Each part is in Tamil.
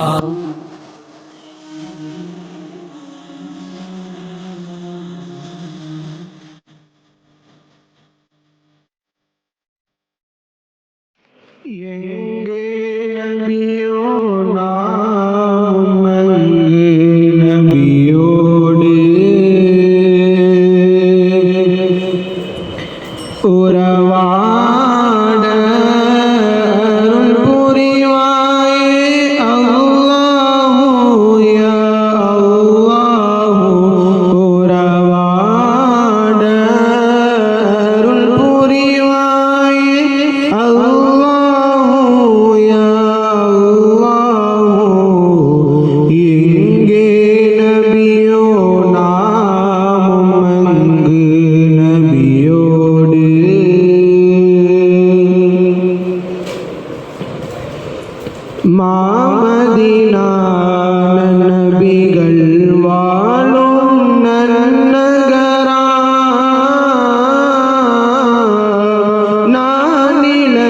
Um, yeah.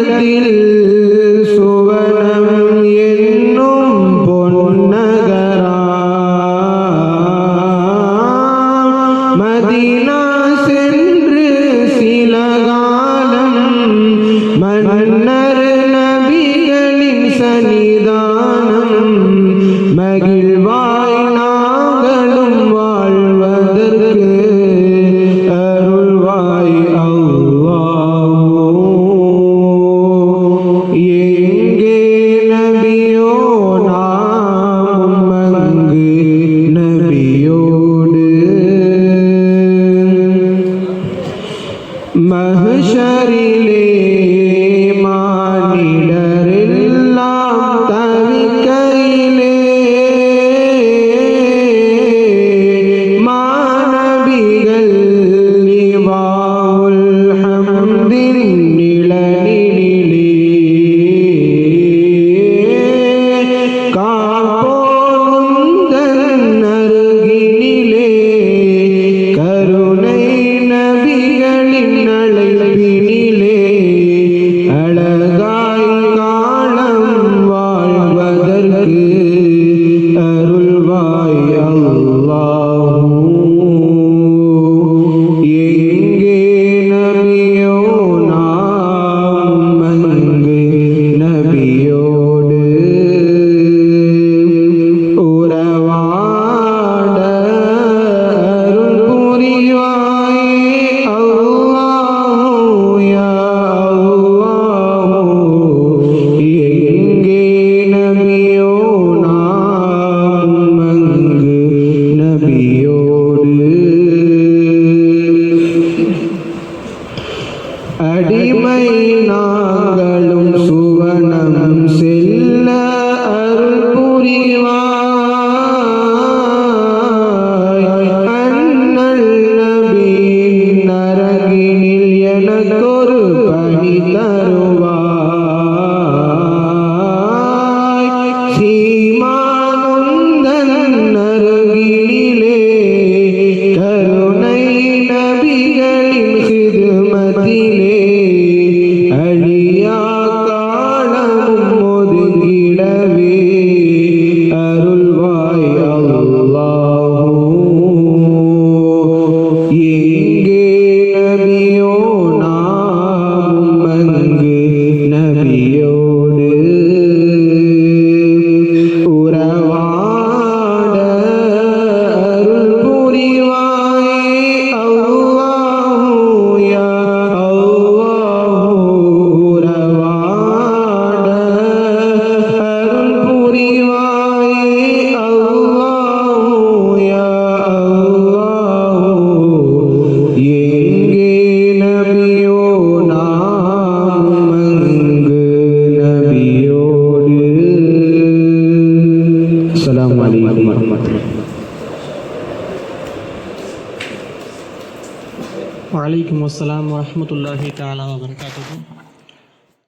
வனத்தில் சுவனம் என்னும் பொன்னகராம். மதினா சென்று சில காலம் மன்னர் நபிகளின் சனிதான் শরীরে அடிமையோடு அடிமை நாங்களும் சுவனம் செல் করে வலைக்கம் அஸ்லாம் வரமத்துல்லாஹி தாலா வபர்காத்து